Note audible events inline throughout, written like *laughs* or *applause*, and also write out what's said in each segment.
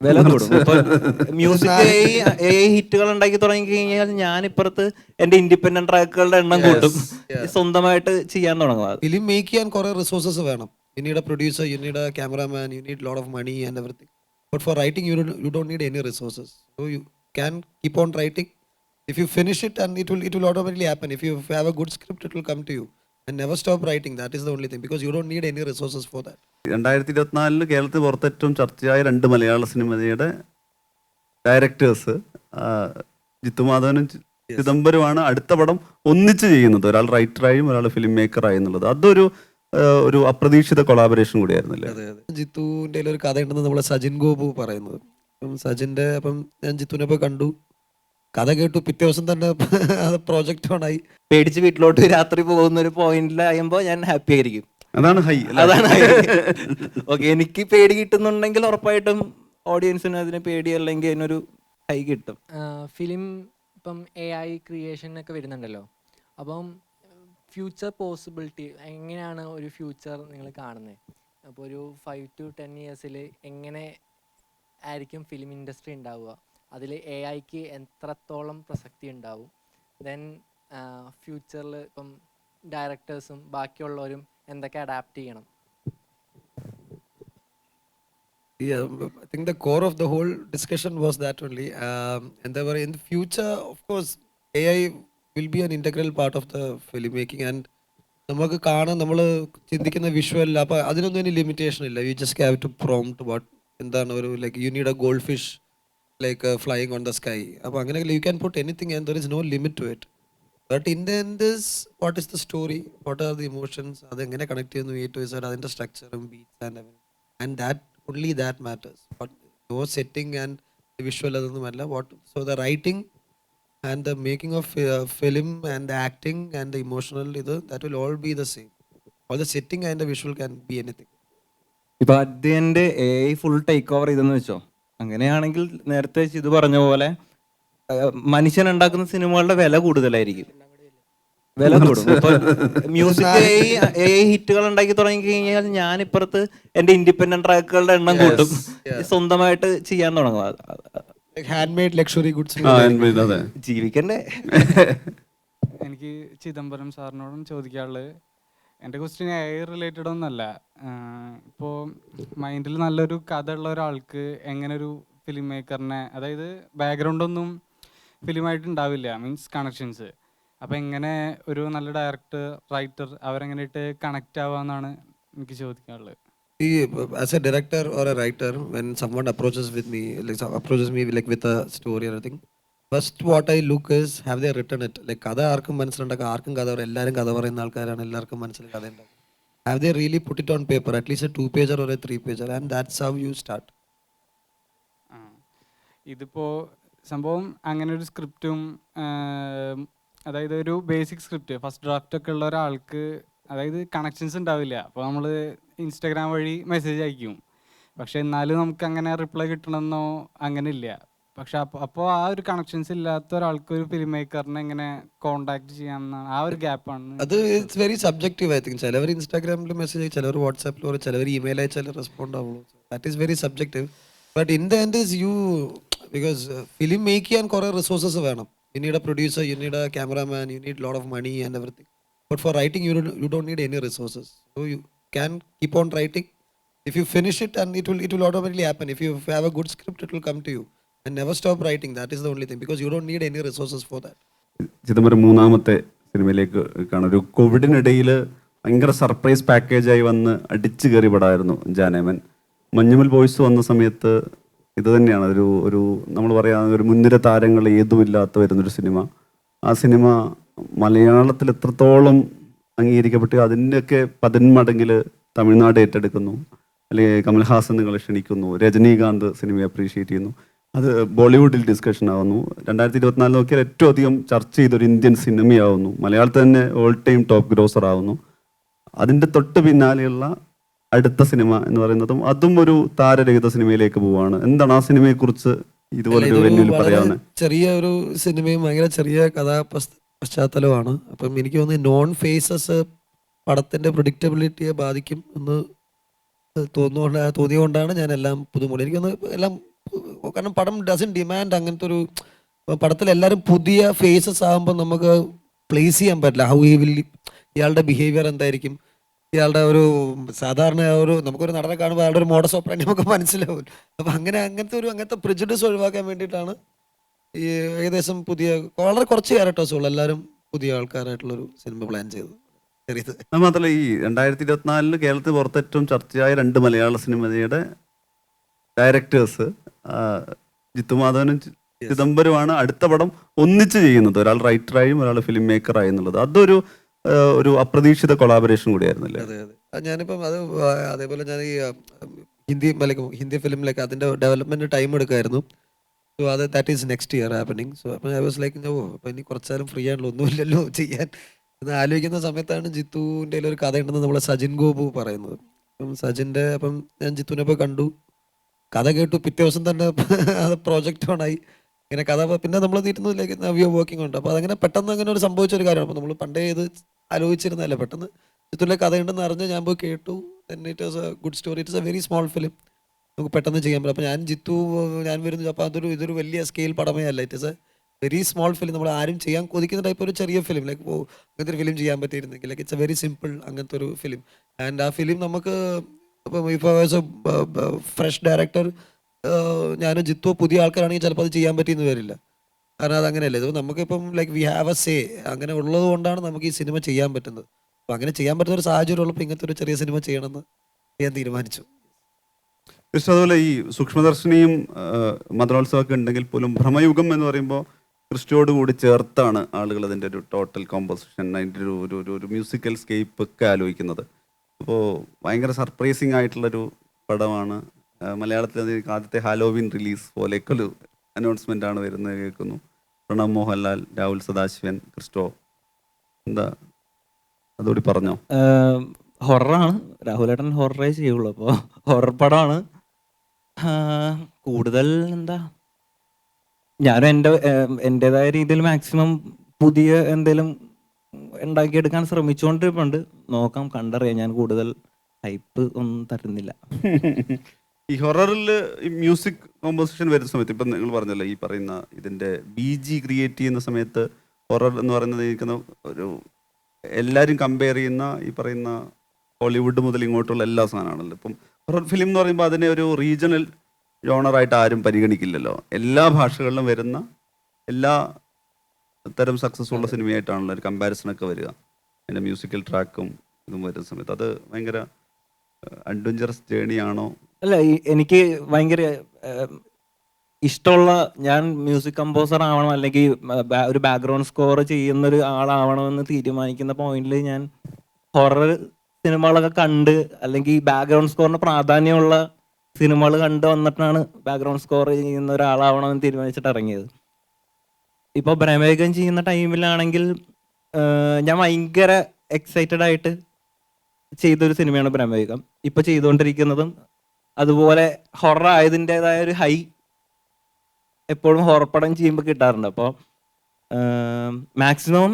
വില കൂടും ഇപ്പൊ മ്യൂസിക് എ ഹിറ്റുകൾ ഉണ്ടാക്കി തുടങ്ങി കഴിഞ്ഞാൽ ഞാൻ ഇപ്പുറത്ത് എന്റെ ഇൻഡിപെൻഡന്റ് ട്രാക്കുകളുടെ എണ്ണം കൂട്ടും. സ്വന്തമായിട്ട് ചെയ്യാൻ തുടങ്ങും ഫിലിം മേക്ക് ചെയ്യാൻ കുറെ റിസോഴ്സസ് വേണം. You need a producer you need a cameraman you need lot of money and everything but for writing you you don't need any resources so you can keep on writing if you finish it and it will it will automatically happen if you have a good script it will come to you and never stop writing that is the only thing because you don't need any resources for that രണ്ടായിരത്തി ഇരുപത്തിനാലിന് കേരളത്തിൽ പുറത്ത് ഏറ്റവും ചർച്ചയായ രണ്ട് മലയാള സിനിമയുടെ directors Jithu മാധവനും ചിദംബരമാണ് അടുത്ത പടം ഒന്നിച്ച് ചെയ്യുന്നത്. ഒരാൾ റൈറ്ററായും ഒരാൾ ഫിലിം മേക്കറായും എന്നുള്ളത്. അതൊരു ഒരു അപ്രതീക്ഷിത കൊളാബറേഷൻ കൂടിയായിരുന്നല്ലേ? അതെ അതെ. ജിത്തുവിന്റെ ഒരു കഥ ഉണ്ടെന്ന് നമ്മളെ സജിൻ ഗോപു പറയുന്നത്. അപ്പം സജിന്റെ അപ്പം ഞാൻ ജിത്തുവിനെ പോയി കണ്ടു. കഥ കേട്ടു പിറ്റേ ദിവസം തന്നെ *laughs* അത് പ്രോജക്റ്റ് ഓണായി പേടിച്ച് വീട്ടിലോട്ട് രാത്രി പോകുന്ന ഒരു പോയിന്റിലായുമ്പോ ഞാൻ ഹാപ്പി ആയിരിക്കും. അതാണ് ഹൈ അതാണ് ഓക്കെ എനിക്ക് പേടി കിട്ടുന്നുണ്ടെങ്കിൽ ഉറപ്പായിട്ടും ഓഡിയൻസിന് അതിന് പേടി അല്ലെങ്കിൽ അതിനൊരു ഹൈ കിട്ടും. ഫിലിം ഇപ്പം എ ഐ ക്രിയേഷൻ ഒക്കെ വരുന്നുണ്ടല്ലോ. അപ്പം ഫ്യൂച്ചർ പോസിബിലിറ്റി എങ്ങനെയാണ് ഒരു ഫ്യൂച്ചർ നിങ്ങൾ കാണുന്നത് അപ്പോൾ ഒരു ഫൈവ് ടു ടെൻ ഇയേഴ്സിൽ എങ്ങനെ ആയിരിക്കും ഫിലിം ഇൻഡസ്ട്രി ഉണ്ടാവുക? അതിൽ എ ഐക്ക് എത്രത്തോളം പ്രസക്തി ഉണ്ടാവും ദെൻ ഫ്യൂച്ചറിൽ ഇപ്പം ഡയറക്ടേഴ്സും ബാക്കിയുള്ളവരും എന്തൊക്കെ അഡാപ്റ്റ് ചെയ്യണം. Yeah, I think the core of the whole discussion was that only. Um, and there were in the future, of course, AI will be an integral part of the filmmaking. And നമുക്ക് കാണാൻ നമ്മൾ ചിന്തിക്കുന്ന visual അപ്പോൾ അതിനൊന്നും ഇനി limitation ഇല്ല. You just have to prompt what എന്താണ് ഒരു like you need a gold fish like flying on the sky അപ്പോൾ അങ്ങനെ you can put anything and there is no limit to it but in the end is what is the story what are the emotions അത് എങ്ങനെ connect ചെയ്യുന്നു A to Z അതിന്റെ സ്ട്രക്ചറും beats and and that that matters but no setting and the visual അതൊന്നുമല്ല so the writing and the making of uh, film and the acting and the emotional ഇത് that will all be the same all the setting and the visual can be anything ഇപ്പൊ അദ്ദേഹന്റെ a full take over ചെയ്തെന്ന് വെച്ചോ അങ്ങനെയാണെങ്കിൽ നേരത്തെ ഇത് പറഞ്ഞ പോലെ മനുഷ്യൻ ഉണ്ടാക്കുന്ന സിനിമകളുടെ വില കൂടുതലായിരിക്കും. വില കൂടും. ഇപ്പൊ മ്യൂസിക് എ ഹിറ്റുകൾ ഉണ്ടാക്കി തുടങ്ങി കഴിഞ്ഞാൽ ഞാൻ ഇപ്പുറത്ത് എന്റെ ഇൻഡിപെൻഡന്റ് ട്രാക്കുകളുടെ എണ്ണം കൂട്ടും സ്വന്തമായിട്ട് ചെയ്യാൻ തുടങ്ങും. ഹാൻഡ്മെയ്ഡ് ലക്ഷറി ഗുഡ്സ് ജീവിക്കണ്ടേ? *laughs* എനിക്ക് ചിദംബരം സാറിനോടും ചോദിക്കാനുള്ളത് എന്റെ ക്വസ്റ്റ്യൻ എ ഐ റിലേറ്റഡ് ഒന്നല്ല ഇപ്പോൾ മൈൻഡിൽ നല്ലൊരു കഥ ഉള്ള ഒരാൾക്ക് എങ്ങനെ ഒരു ഫിലിം മേക്കറിനെ അതായത് ബാക്ക്ഗ്രൗണ്ട് ഒന്നും ഫിലിമായിട്ട് ഉണ്ടാവില്ല മീൻസ് കണക്ഷൻസ് അപ്പോൾ എങ്ങനെ ഒരു നല്ല ഡയറക്ടർ റൈറ്റർ അവരെങ്ങനെ ഇട്ട് കണക്റ്റ് ആവാന്നാണ് എനിക്ക് ചോദിക്കാനുള്ളത്. ഈ as a director or a writer when someone approaches with me, like approaches approaches me like with a story or anything, what I look is have have they it like കഥ ആർക്കും മനസ്സിലുണ്ടാക്കുക. ആർക്കും കഥ പറയും. എല്ലാവരും കഥ പറയുന്ന ആൾക്കാരാണ് എല്ലാവർക്കും മനസ്സിൽ കഥ ഉണ്ടാവും have they really put it on paper at least two pager ഒരു three pager and that's how you start ഇതിപ്പോൾ ഇതിപ്പോ സംഭവം അങ്ങനെ ഒരു സ്ക്രിപ്റ്റും അതായത് ഒരു ബേസിക് സ്ക്രിപ്റ്റ് ഫസ്റ്റ് ഡ്രാഫ്റ്റ് ഒക്കെ ഉള്ള ഒരാൾക്ക് അതായത് കണക്ഷൻസ് ഉണ്ടാവില്ല. അപ്പോൾ നമ്മൾ ഇൻസ്റ്റാഗ്രാം വഴി മെസ്സേജ് അയക്കും. പക്ഷെ എന്നാലും നമുക്ക് അങ്ങനെ റിപ്ലൈ കിട്ടണമെന്നോ അങ്ങനെ ഇല്ല പക്ഷെ അപ്പോൾ ആ ഒരു കണക്ഷൻസ് ഇല്ലാത്ത ഒരാൾക്ക് ഒരു ഫിലിം മേക്കറിനെ എങ്ങനെ കോണ്ടാക്ട് ചെയ്യാമെന്നാണ് ആ ഒരു ഗ്യാപ്പാണ് അത് it's very subjective I think ചിലവർ ഇൻസ്റ്റാഗ്രാമിൽ മെസ്സേജ് അയക്കും ചിലവർ വാട്സാപ്പിൽ പറയും ചിലവർ ഇമെയിൽ അയച്ചാൽ റെസ്പോണ്ട് ആവുള്ളൂ. That is very subjective but in the end is you because film make ചെയ്യാൻ കുറേ റിസോഴ്സസ് വേണം. You need a producer you need a cameraman you need lot of money and everything but for writing you you don't need any resources so you can keep on writing if you finish it and it will it will automatically happen. If you have a good script it will come to you. And stop writing that is the only only because you don't don't need resources for that Chidambaram മൂന്നാമത്തെ സിനിമയിലേക്ക് കാണാം. ഒരു കോവിഡിനിടയിൽ ഭയങ്കര surprise പാക്കേജായി വന്ന് അടിച്ചു കയറി പെടായിരുന്നു Janeman. Manjummel boys വന്ന സമയത്ത് ഇത് തന്നെയാണ്. ഒരു ഒരു നമ്മൾ പറയാ ഒരു മുൻനിര താരങ്ങൾ ഏതുമില്ലാത്ത വരുന്നൊരു സിനിമ. ആ സിനിമ മലയാളത്തിൽ എത്രത്തോളം അംഗീകരിക്കപ്പെട്ടു അതിന്റെയൊക്കെ പതിന്മടങ്ങിൽ തമിഴ്നാട് ഏറ്റെടുക്കുന്നു. അല്ലെങ്കിൽ കമൽഹാസൻ നിങ്ങളെ ക്ഷണിക്കുന്നു. രജനീകാന്ത് സിനിമയെ അപ്രീഷിയേറ്റ് ചെയ്യുന്നു. അത് ബോളിവുഡിൽ ഡിസ്കഷൻ ആവുന്നു. രണ്ടായിരത്തി ഇരുപത്തിനാല് നോക്കിയാൽ ഏറ്റവും അധികം ചർച്ച ചെയ്തൊരു ഇന്ത്യൻ സിനിമയാവുന്നു. മലയാളത്തിൽ തന്നെ ഓൾ ടൈം ടോപ്പ് ഗ്രോസർ ആവുന്നു. അതിന്റെ തൊട്ട് പിന്നാലെയുള്ള അടുത്ത സിനിമ എന്ന് പറയുന്നതും അതും ഒരു താരരഹിത സിനിമയിലേക്ക് പോവാണ്. എന്താണ് ആ സിനിമയെക്കുറിച്ച് ഇതുപോലെ പറയാവുന്നത് ചെറിയ ഒരു സിനിമയും ഭയങ്കര ചെറിയ കഥാ പശ്ചാത്തലമാണ് അപ്പം എനിക്ക് തോന്നുന്നു നോൺ ഫേസസ് പടത്തിന്റെ പ്രൊഡിക്റ്റബിലിറ്റിയെ ബാധിക്കും എന്ന് തോന്നുകൊണ്ട് തോന്നിയുകൊണ്ടാണ് ഞാൻ എല്ലാം പുതുമുള്ള എനിക്കൊന്ന് എല്ലാം കാരണം പടം ഡസൻ ഡിമാൻഡ് അങ്ങനത്തെ ഒരു പടത്തിൽ എല്ലാവരും പുതിയ ഫേസസ് ആകുമ്പോൾ നമുക്ക് പ്ലേസ് ചെയ്യാൻ പറ്റില്ല. ഹൗ ഹി വിൽ ഇയാളുടെ ബിഹേവിയർ എന്തായിരിക്കും? ഇയാളുടെ ഒരു സാധാരണ ഒരു നമുക്കൊരു നടനെ കാണുമ്പോൾ അയാളുടെ ഒരു മോഡസ് ഓപ്പറേറ്റ് നമുക്ക് മനസ്സിലാവും. അപ്പം അങ്ങനെ അങ്ങനത്തെ ഒരു അങ്ങനത്തെ പ്രിജുഡിസ് ഒഴിവാക്കാൻ വേണ്ടിയിട്ടാണ് ഈ ഏകദേശം പുതിയ വളരെ കുറച്ച് ക്യാരക്ടേഴ്സ് ഉള്ളു. എല്ലാവരും പുതിയ ആൾക്കാരായിട്ടുള്ളൊരു സിനിമ പ്ലാൻ ചെയ്തു ചെറിയത്. മാത്രമല്ല ഈ രണ്ടായിരത്തി ഇരുപത്തിനാലിൽ കേരളത്തിൽ പുറത്തേറ്റവും ചർച്ചയായ രണ്ട് മലയാള സിനിമയുടെ ഡയറക്ടേഴ്സ് ജിത്തുമാധവനും ചിദംബരമാണ് അടുത്ത പടം ഒന്നിച്ച് ചെയ്യുന്നത്. ഒരാൾ റൈറ്ററായും ഒരാൾ ഫിലിം മേക്കറായും എന്നുള്ളത്. അതൊരു ഒരു അപ്രതീക്ഷിത കൊളാബറേഷൻ കൂടിയായിരുന്നല്ലേ? അതെ അതെ. ഞാനിപ്പം അത് അതേപോലെ ഞാൻ ഈ ഹിന്ദി മലയാളം ഹിന്ദി ഫിലിമിലേക്ക് അതിന്റെ ഡെവലപ്മെന്റ് ടൈം എടുക്കുമായിരുന്നു സോ അത് that is next year happening so അപ്പം ഐ വാസ് ലൈക്ക് ഓ അപ്പം ഇനി കുറച്ചാലും ഫ്രീ ആണല്ലോ ഒന്നുമില്ലല്ലോ ചെയ്യാൻ. എന്ന് ആലോചിക്കുന്ന സമയത്താണ് ജിത്തുവിന്റെ ഒരു കഥ ഉണ്ടെന്ന് നമ്മളെ സജിൻ ഗോപു പറയുന്നത്. അപ്പം സജിന്റെ അപ്പം ഞാൻ ജിത്തുവിനെ പോയി കണ്ടു. കഥ കേട്ടു പിറ്റേ ദിവസം തന്നെ *laughs* അത് പ്രോജക്റ്റ് ഓണായി ഇങ്ങനെ കഥ പിന്നെ നമ്മൾ തീരുന്നതിലേക്ക് വി ആർ വർക്കിംഗ് ഉണ്ട് അപ്പോൾ അതങ്ങനെ പെട്ടെന്ന് അങ്ങനെ ഒരു സംഭവിച്ച ഒരു കാര്യമാണ്. അപ്പോൾ നമ്മൾ പണ്ടേ ഇത് ആലോചിച്ചിരുന്നതല്ല പെട്ടെന്ന്. ചിത്രത്തിലെ കഥയുണ്ടെന്ന് അറിഞ്ഞ് ഞാൻ പോയി കേട്ടു. It was a good story it's a very small film നമുക്ക് പെട്ടെന്ന് ചെയ്യാൻ പറ്റും. അപ്പോൾ ഞാൻ ജിത്തു ഞാൻ വരുന്നു. അപ്പോൾ അതൊരു ഇതൊരു വലിയ സ്കെയിൽ പടമേ അല്ല it is a very small film നമ്മൾ ആരും ചെയ്യാൻ കൊതിക്കുന്ന ടൈപ്പ് ഒരു ചെറിയ ഫിലിം ലൈക്ക് ഓ അങ്ങനത്തെ ഒരു ഫിലിം ചെയ്യാൻ പറ്റിയിരുന്നെങ്കിൽ like it's a very simple അങ്ങനത്തെ ഒരു ഫിലിം ആൻഡ് ആ ഫിലിം നമുക്ക് ഇപ്പം ഇപ്പോൾ ആസ് എ ഫ്രഷ് ഡയറക്ടർ ഞാനും ജിത്തോ പുതിയ ആൾക്കാരാണെങ്കിൽ ചിലപ്പോൾ അത് ചെയ്യാൻ പറ്റിയെന്ന് വരില്ല. കാരണം അത് അങ്ങനെയല്ല? നമുക്കിപ്പം like we have a say അങ്ങനെ ഉള്ളത് കൊണ്ടാണ് നമുക്ക് ഈ സിനിമ ചെയ്യാൻ പറ്റുന്നത്. അപ്പം അങ്ങനെ ചെയ്യാൻ പറ്റുന്ന ഒരു സാഹചര്യം ഉള്ളപ്പോൾ ഇങ്ങനത്തെ ഒരു ചെറിയ സിനിമ ചെയ്യണമെന്ന് ഞാൻ തീരുമാനിച്ചു. കൃഷ്ണ അതുപോലെ ഈ സൂക്ഷ്മദർശിനിയും മദ്രോത്സവമൊക്കെ ഉണ്ടെങ്കിൽ പോലും ഭ്രമയുഗം എന്ന് പറയുമ്പോൾ ക്രിസ്റ്റോട് കൂടി ചേർത്താണ് ആളുകൾ അതിന്റെ ഒരു ടോട്ടൽ കോമ്പോസിഷൻ അതിന്റെ ഒരു ഒരു- ഒരു മ്യൂസിക്കൽ സ്കേപ്പ് ഒക്കെ ആലോചിക്കുന്നത്. അപ്പോൾ ഭയങ്കര സർപ്രൈസിങ് ആയിട്ടുള്ളൊരു പടമാണ്. മലയാളത്തിൽ ആദ്യത്തെ ഹാലോവിൻ റിലീസ് പോലെയൊക്കെ ഒരു അനൗൺസ്മെന്റ് ആണ് വരുന്നത് കേൾക്കുന്നു. പ്രണവ് മോഹൻലാൽ രാഹുൽ സദാശിവൻ ക്രിസ്റ്റോ. എന്താ? അതുകൂടി പറഞ്ഞോ. ഹൊററാണ് രാഹുലേട്ടൻ ഹൊററേ ചെയ്യുള്ളൂ. അപ്പോൾ ഹൊറർ പടമാണ് കൂടുതൽ എന്താ? ഞാനും എന്റെ എന്റെതായ രീതിയിൽ മാക്സിമം പുതിയ എന്തെങ്കിലും ഉണ്ടാക്കിയെടുക്കാൻ ശ്രമിച്ചുകൊണ്ടിരിപ്പുണ്ട്. നോക്കാം കണ്ടറിയാം. ഞാൻ കൂടുതൽ ഹൈപ്പ് ഒന്നും തരുന്നില്ല. *laughs* ഈ ഹൊററിൽ മ്യൂസിക് കോമ്പോസിഷൻ വരുന്ന സമയത്ത് ഇപ്പം നിങ്ങൾ പറഞ്ഞല്ലോ ഈ പറയുന്ന ഇതിന്റെ ബി ജി ക്രിയേറ്റ് ചെയ്യുന്ന സമയത്ത് ഹൊറർ എന്ന് പറയുന്നത് ഇരിക്കുന്ന ഒരു എല്ലാവരും കമ്പയർ ചെയ്യുന്ന ഈ പറയുന്ന ഹോളിവുഡ് മുതൽ ഇങ്ങോട്ടുള്ള എല്ലാ സാധനമാണല്ലോ. ഇപ്പം ഹൊറർ ഫിലിം എന്ന് പറയുമ്പോൾ അതിനെ ഒരു റീജിയണൽ ജോണറായിട്ട് ആരും പരിഗണിക്കില്ലല്ലോ. എല്ലാ ഭാഷകളിലും വരുന്ന എല്ലാ തരം സക്സസ് ഉള്ള സിനിമയായിട്ടാണല്ലോ ഒരു കമ്പാരിസൺ ഒക്കെ വരിക. അതിന്റെ മ്യൂസിക്കൽ ട്രാക്കും ഇതും വരുന്ന സമയത്ത്. അത് ഭയങ്കര അഡ്വഞ്ചറസ് ആണോ? അല്ല എനിക്ക് ഭയങ്കര ഇഷ്ടമുള്ള ഞാൻ മ്യൂസിക് കമ്പോസർ ആവണം അല്ലെങ്കിൽ ഒരു ബാക്ക്ഗ്രൗണ്ട് സ്കോർ ചെയ്യുന്ന ഒരു ആളാവണമെന്ന് തീരുമാനിക്കുന്ന പോയിന്റിൽ ഞാൻ ഹൊറർ സിനിമകളൊക്കെ കണ്ട് അല്ലെങ്കിൽ ബാക്ക്ഗ്രൗണ്ട് സ്കോറിന് പ്രാധാന്യമുള്ള സിനിമകൾ കണ്ട് വന്നിട്ടാണ് ബാക്ക്ഗ്രൗണ്ട് സ്കോർ ചെയ്യുന്ന ഒരാളാവണമെന്ന് തീരുമാനിച്ചിട്ട് ഇറങ്ങിയത്. ഇപ്പോൾ ഭ്രമേകം ചെയ്യുന്ന ടൈമിലാണെങ്കിൽ ഞാൻ ഭയങ്കര എക്സൈറ്റഡ് ആയിട്ട് ചെയ്തൊരു സിനിമയാണ് ഭ്രമയുഗം ഇപ്പൊ ചെയ്തുകൊണ്ടിരിക്കുന്നതും അതുപോലെ ഹൊറർ ആയതിന്റെതായ ഒരു ഹൈ എപ്പോഴും ഹൊറർ പടം ചെയ്യുമ്പോൾ കിട്ടാറുണ്ട്. അപ്പോൾ മാക്സിമം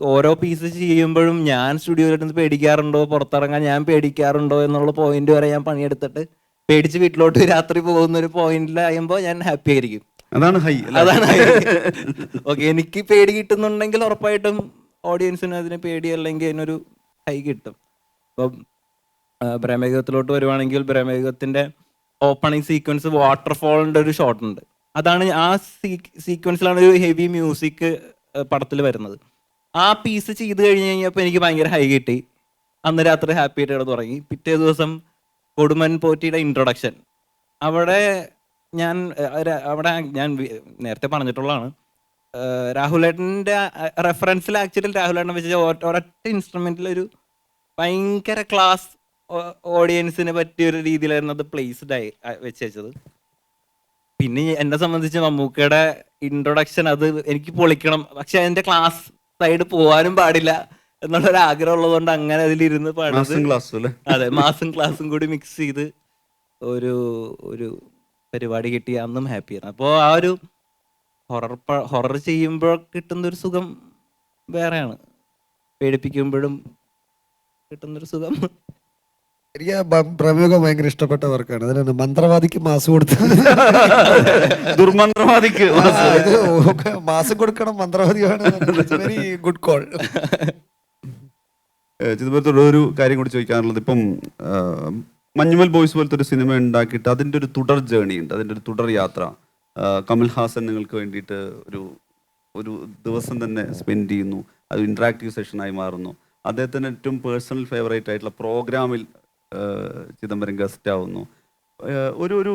ഓരോ പീസ് ചെയ്യുമ്പോഴും ഞാൻ സ്റ്റുഡിയോയിലിരുന്ന് പേടിക്കാറുണ്ടോ പുറത്തിറങ്ങാൻ ഞാൻ പേടിക്കാറുണ്ടോ എന്നുള്ള പോയിന്റ് വരെ ഞാൻ പണിയെടുത്തിട്ട് പേടിച്ച് വീട്ടിലോട്ട് രാത്രി പോകുന്ന ഒരു പോയിന്റിലായുമ്പോൾ ഞാൻ ഹാപ്പി ആയിരിക്കും. അതാണ് ഹൈ. അതാണ് ഓക്കെ എനിക്ക് പേടി കിട്ടുന്നുണ്ടെങ്കിൽ ഉറപ്പായിട്ടും ഓഡിയൻസിന് അതിന് പേടി അല്ലെങ്കിൽ അതിനൊരു ഹൈ കിട്ടും. അപ്പം ബ്രഹ്മയുഗത്തിലോട്ട് വരുവാണെങ്കിൽ ബ്രഹ്മയുഗത്തിന്റെ ഓപ്പണിംഗ് സീക്വൻസ് വാട്ടർഫോളിന്റെ ഒരു ഷോട്ട് ഉണ്ട്. അതാണ് ആ സീക്വൻസിലാണ് ഒരു ഹെവി മ്യൂസിക് പടത്തിൽ വരുന്നത്. ആ പീസ് ചെയ്ത് കഴിഞ്ഞ് കഴിഞ്ഞപ്പോൾ എനിക്ക് ഭയങ്കര ഹൈ കിട്ടി. അന്ന് രാത്രി ഹാപ്പി ആയിട്ട് തുടങ്ങി പിറ്റേ ദിവസം കൊടുമൻ പോറ്റിയുടെ ഇൻട്രൊഡക്ഷൻ അവിടെ ഞാൻ അവിടെ ഞാൻ നേരത്തെ പറഞ്ഞിട്ടുള്ളതാണ്. രാഹുലേട്ടന്റെ റെഫറൻസിൽ ആക്ച്വലി രാഹുലേട്ടനെ വെച്ച ഒരൊറ്റ ഇൻസ്ട്രുമെന്റിൽ ഒരു ഭയങ്കര ക്ലാസ് ഓഡിയൻസിന് പറ്റിയൊരു രീതിയിലായിരുന്നു അത് പ്ലേസ്ഡ് ആയി വെച്ച് വെച്ചത്. പിന്നെ എന്നെ സംബന്ധിച്ച് മമ്മൂക്കയുടെ ഇൻട്രൊഡക്ഷൻ അത് എനിക്ക് പൊളിക്കണം. പക്ഷെ അതിന്റെ ക്ലാസ് സൈഡ് പോകാനും പാടില്ല എന്നുള്ളൊരു ആഗ്രഹം ഉള്ളതുകൊണ്ട് അങ്ങനെ അതിലിരുന്ന് പാടുന്നത് അല്ലേ അതെ മാസം ക്ലാസ്സും കൂടി മിക്സ് ചെയ്ത് ഒരു ഒരു പരിപാടി കിട്ടി അന്നും ഹാപ്പിയാണ് അപ്പോൾ ആ ഒരു ഹൊറർ ഹൊറർ ചെയ്യുമ്പോൾ കിട്ടുന്നൊരു സുഖം വേറെയാണ്. പേടിപ്പിക്കുമ്പോഴും കിട്ടുന്നൊരു സുഖം. എനിക്ക് ആ ബ- ഭയങ്കര ഇഷ്ടപ്പെട്ട വർക്കാണ് അതിനാണ് മന്ത്രവാദിക്ക് മാസ് കൊടുത്ത്? ദുർമന്ത്രവാദിക്ക് മാസ്. കൊടുക്കണം മന്ത്രവാദിയാണ്. വെരി ഗുഡ് കോൾ ചിദംബരത്തോട് ഒരു കാര്യം കൂടി ചോദിക്കാനുള്ളത്. ഇപ്പം മഞ്ഞുമൽ ബോയ്സ് പോലത്തെ ഒരു സിനിമ ഉണ്ടാക്കിയിട്ട് അതിന്റെ ഒരു തുടർ ജേണി ഉണ്ട്. അതിന്റെ ഒരു തുടർ യാത്ര. കമൽ ഹാസൻ നിങ്ങൾക്ക് വേണ്ടിയിട്ട് ഒരു ഒരു ദിവസം തന്നെ സ്പെൻഡ് ചെയ്യുന്നു. അത് ഇൻട്രാക്റ്റീവ് സെഷനായി മാറുന്നു. അദ്ദേഹത്തിന് ഏറ്റവും പേഴ്സണൽ ഫേവറേറ്റ് ആയിട്ടുള്ള പ്രോഗ്രാമിൽ ചിദംബരം ഗസ്റ്റ് ആവുന്നു. ഒരു ഒരു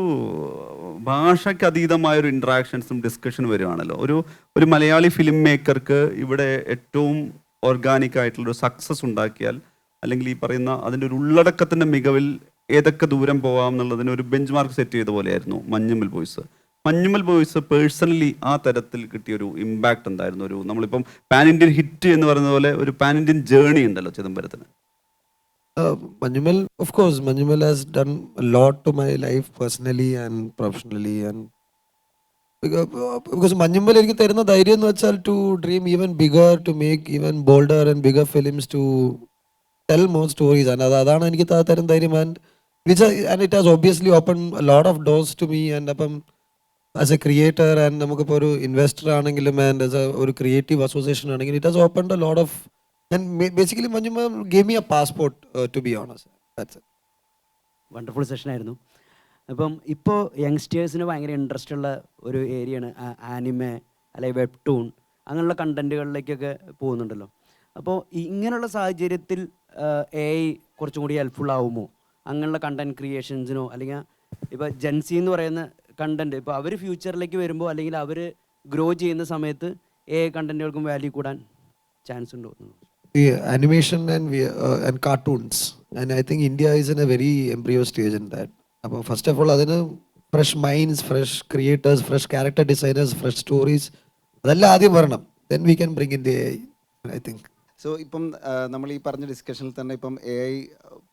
ഭാഷയ്ക്ക് അതീതമായ ഒരു ഇൻട്രാക്ഷൻസും ഡിസ്കഷനും വരുവാണല്ലോ. ഒരു ഒരു മലയാളി ഫിലിം മേക്കർക്ക് ഇവിടെ ഏറ്റവും ഓർഗാനിക് ആയിട്ടുള്ളൊരു സക്സസ് ഉണ്ടാക്കിയാൽ അല്ലെങ്കിൽ ഈ പറയുന്ന അതിന്റെ ഒരു ഉള്ളടക്കത്തിന്റെ മികവിൽ ഏതൊക്കെ ദൂരം പോകാം എന്നുള്ളതിന് ഒരു ബെഞ്ച് മാർക്ക് സെറ്റ് ചെയ്ത പോലെയായിരുന്നു Manjummel boys Manjummel boys personally ആ തരത്തിൽ കിട്ടിയ ഒരു ഇമ്പാക്ട് എന്തായിരുന്നു? ഒരു നമ്മളിപ്പം പാൻ ഇന്ത്യൻ ഹിറ്റ് എന്ന് പറയുന്ന പോലെ ഒരു പാൻ ഇന്ത്യൻ ജേണി ഉണ്ടല്ലോ ചിദംബരത്തിന്. Manjummel of course Manjummel has done lot to my life personally and professionally and because Manjummel എനിക്ക് തരുന്ന ധൈര്യം എന്ന് വെച്ചാൽ to dream even bigger to make even bolder and bigger films to tell more stories and അത് അതാണ് എനിക്ക് തരുന്ന ധൈര്യം. And which and it has obviously open lot of doors to me and അപ്പം ആസ് എ ക്രിയേറ്റർ ആൻഡ് നമുക്കിപ്പോൾ ഒരു investor ആണെങ്കിലും and as a ഒരു ക്രിയേറ്റീവ് അസോസിയേഷൻ ആണെങ്കിലും it has open a lot of and basically മഞ്ഞുമ്മ gave me a passport to be honest wonderful session ആയിരുന്നു. അപ്പം ഇപ്പോൾ യങ്സ്റ്റേഴ്സിന് ഭയങ്കര ഇൻട്രസ്റ്റ് ഉള്ള ഒരു ഏരിയയാണ് ആനിമെ അല്ലെങ്കിൽ വെബ് ടൂൺ അങ്ങനെയുള്ള കണ്ടന്റുകളിലേക്കൊക്കെ പോകുന്നുണ്ടല്ലോ. അപ്പോൾ ഇങ്ങനെയുള്ള സാഹചര്യത്തിൽ എ ഐ കുറച്ചും കൂടി ഹെൽപ്ഫുൾ ആവുമോ? അങ്ങനെയുള്ള കണ്ടന്റ് ക്രിയേഷൻസിനോ അല്ലെങ്കിൽ ഇപ്പോൾ ജെൻസി എന്ന് പറയുന്ന കണ്ടന്റ് ഇപ്പോൾ അവർ ഫ്യൂച്ചറിലേക്ക് വരുമ്പോൾ അല്ലെങ്കിൽ അവർ ഗ്രോ ചെയ്യുന്ന സമയത്ത് എ ഐ കണ്ടന്റുകൾക്കും വാല്യൂ കൂടാൻ ചാൻസ് ഉണ്ടോ ഈ animation and and uh, and i think india is in a very embryo stage in that. അപ്പോൾ ഫസ്റ്റ് ഓഫ് ഓൾ അതിന് fresh minds fresh creators fresh character designers fresh stories അതെല്ലാം ആദ്യം വരണം. Then we can bring in the I think so ഇപ്പം നമ്മൾ ഈ പറഞ്ഞ ഡിസ്കഷനിൽ തന്നെ ഇപ്പം എ ഐ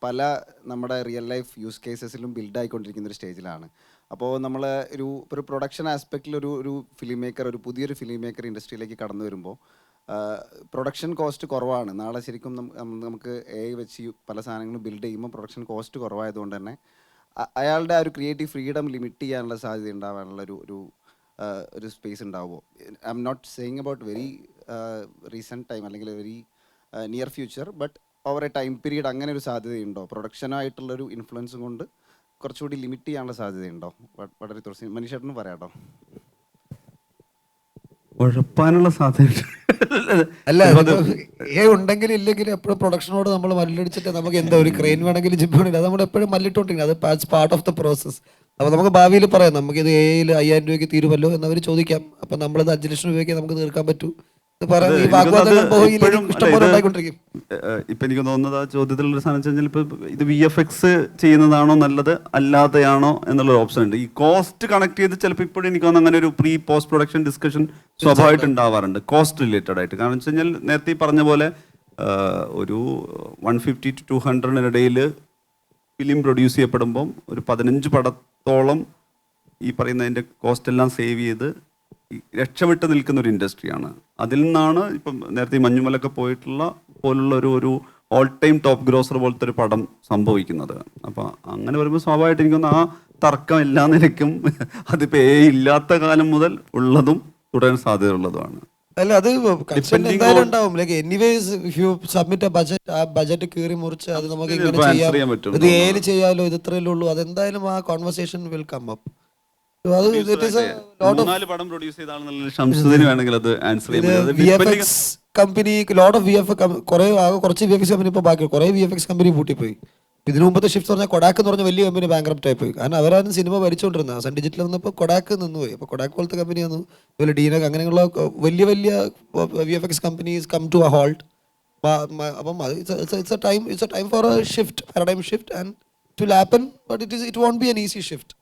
പല നമ്മുടെ റിയൽ ലൈഫ് യൂസ് കേസസിലും ബിൽഡ് ആയിക്കൊണ്ടിരിക്കുന്ന ഒരു സ്റ്റേജിലാണ് അപ്പോൾ നമ്മൾ ഒരു ഒരു പ്രൊഡക്ഷൻ ആസ്പെക്റ്റിൽ ഒരു ഒരു ഫിലിം മേക്കർ ഒരു പുതിയൊരു ഫിലിം മേക്കർ ഇൻഡസ്ട്രിയിലേക്ക് കടന്നു വരുമ്പോൾ പ്രൊഡക്ഷൻ കോസ്റ്റ് കുറവാണ്. നാളെ ശരിക്കും നമുക്ക് എ ഐ വെച്ച് പല സാധനങ്ങളും ബിൽഡ് ചെയ്യുമ്പോൾ പ്രൊഡക്ഷൻ കോസ്റ്റ് കുറവായതുകൊണ്ട് തന്നെ അയാളുടെ ആ ഒരു ക്രിയേറ്റീവ് ഫ്രീഡം ലിമിറ്റ് ചെയ്യാനുള്ള സാധ്യത ഉണ്ടാവാനുള്ള ഒരു ഒരു ഒരു സ്പേസ് ഉണ്ടാവുമോ? I'm not saying about very recent time അല്ലെങ്കിൽ very near future but over a time period അങ്ങനെ ഒരു സാധ്യതയുണ്ടോ? പ്രൊഡക്ഷനായിട്ടുള്ളൊരു ഇൻഫ്ലുവൻസും കൊണ്ട് കുറച്ചുകൂടി ലിമിറ്റ് ചെയ്യാനുള്ള സാധ്യതയുണ്ടോ? വളരെ തുറസി മനുഷ്യട്ടെന്ന് പറയാട്ടോ. ഉഴപ്പാനുള്ള സാധ്യത അല്ല ഏ ഉണ്ടെങ്കിലും ഇല്ലെങ്കിലും എപ്പോഴും പ്രൊഡക്ഷനോട് നമ്മൾ മല്ലടിച്ചിട്ട് നമുക്ക് എന്താ ഒരു ക്രെയിൻ വേണമെങ്കിലും ജിപ്പ് വേണമെങ്കിലും അത് നമ്മൾ എപ്പോഴും മല്ലിട്ടോണ്ടിരിക്കുന്നത് അത് പാർട്ട് ഓഫ് ദ പ്രോസസ് അപ്പോൾ നമുക്ക് ഭാവിയിൽ പറയാം നമുക്ക് ഇത് ഏയിൽ അയ്യായിരം രൂപയ്ക്ക് തീരുമല്ലോ എന്നവർ ചോദിക്കാം. അപ്പം നമ്മളത് അഞ്ച് ലക്ഷം രൂപയ്ക്ക് നമുക്ക് തീർക്കാൻ പറ്റൂ. ഇപ്പൊ എനിക്ക് തോന്നുന്നത് ആ ചോദ്യത്തിലുള്ള സാധനം വെച്ച് കഴിഞ്ഞാൽ ഇപ്പൊ ഇത് വി എഫ് എക്സ് ചെയ്യുന്നതാണോ നല്ലത് അല്ലാതെയാണോ എന്നുള്ള ഓപ്ഷൻ ഉണ്ട്. ഈ കോസ്റ്റ് കണക്ട് ചെയ്ത് ചിലപ്പോൾ ഇപ്പോഴും എനിക്ക് തോന്നുന്നു അങ്ങനെ ഒരു പ്രീ പോസ്റ്റ് പ്രൊഡക്ഷൻ ഡിസ്കഷൻ സ്വാഭാവികമായിട്ട് ഉണ്ടാവാറുണ്ട്. കോസ്റ്റ് റിലേറ്റഡ് ആയിട്ട്. കാരണം വെച്ച് കഴിഞ്ഞാൽ നേരത്തെ പറഞ്ഞ പോലെ ഒരു വൺ ഫിഫ്റ്റി ടു ടു ഹൺഡ്രഡിനിടയിൽ ഫിലിം പ്രൊഡ്യൂസ് ചെയ്യപ്പെടുമ്പം ഒരു പതിനഞ്ച് പടത്തോളം ഈ പറയുന്നതിന്റെ കോസ്റ്റ് എല്ലാം സേവ് ചെയ്ത് രക്ഷപ്പെട്ട് നിൽക്കുന്ന ഒരു ഇൻഡസ്ട്രിയാണ്. അതിൽ നിന്നാണ് ഇപ്പം നേരത്തെ ഈ മഞ്ഞുമലൊക്കെ പോയിട്ടുള്ള പോലുള്ള ഒരു ഒരു ഓൾ ടൈം ടോപ്പ് ഗ്രോസർ പോലത്തെ ഒരു പടം സംഭവിക്കുന്നത്. അപ്പം അങ്ങനെ വരുമ്പോൾ സ്വാഭാവികമായിട്ട് എനിക്കൊന്ന് ആ തർക്കം എല്ലാ നിലയ്ക്കും. അതിപ്പോൾ ഏ ഇല്ലാത്ത കാലം മുതൽ ഉള്ളതും തുടരാൻ സാധ്യതയുള്ളതുമാണ്. അല്ല അത് എന്തായാലും ഉണ്ടാവും. Like anyways you submit a budget ആ ബജറ്റ് കീറി മുറിച്ച് അത് നമുക്ക് ഇങ്ങനെ ചെയ്യാം. ഇത് ഏൽ ചെയ്യാലോ ഇത് ഇത്രയല്ലേ ഉള്ളൂ. അതെന്തായാലും ആ conversation will come up company lot of V F കുറെ ആകെ കുറച്ച് വി എഫ് എക്സ് കമ്പനി ഇപ്പോൾ ബാക്കി കുറെ വി എഫ് എക്സ് കമ്പനി പൂട്ടിപ്പോയി. ഇതിനു മുമ്പത്തെ ഷിഫ്റ്റ് പറഞ്ഞാൽ കൊടാക്ക് എന്ന് പറഞ്ഞ വലിയ കമ്പനി ബാങ്ക്രപ്റ്റ് ആയിപ്പോയി. കാരണം അവരാണ് സിനിമ ഭരിച്ചുകൊണ്ടിരുന്നത് സൺ ഡിജിറ്റൽ വന്നപ്പോൾ കൊടാക്ക് നിന്നുപോയി. അപ്പോൾ കൊടാക്ക് പോലത്തെ കമ്പനി വന്നു. അതുപോലെ ഡീനക് അങ്ങനെയുള്ള വലിയ വലിയ V F X companies come to a halt അപ്പം it's a time it's a time for a shift paradigm shift and to happen but it it won't be an easy shift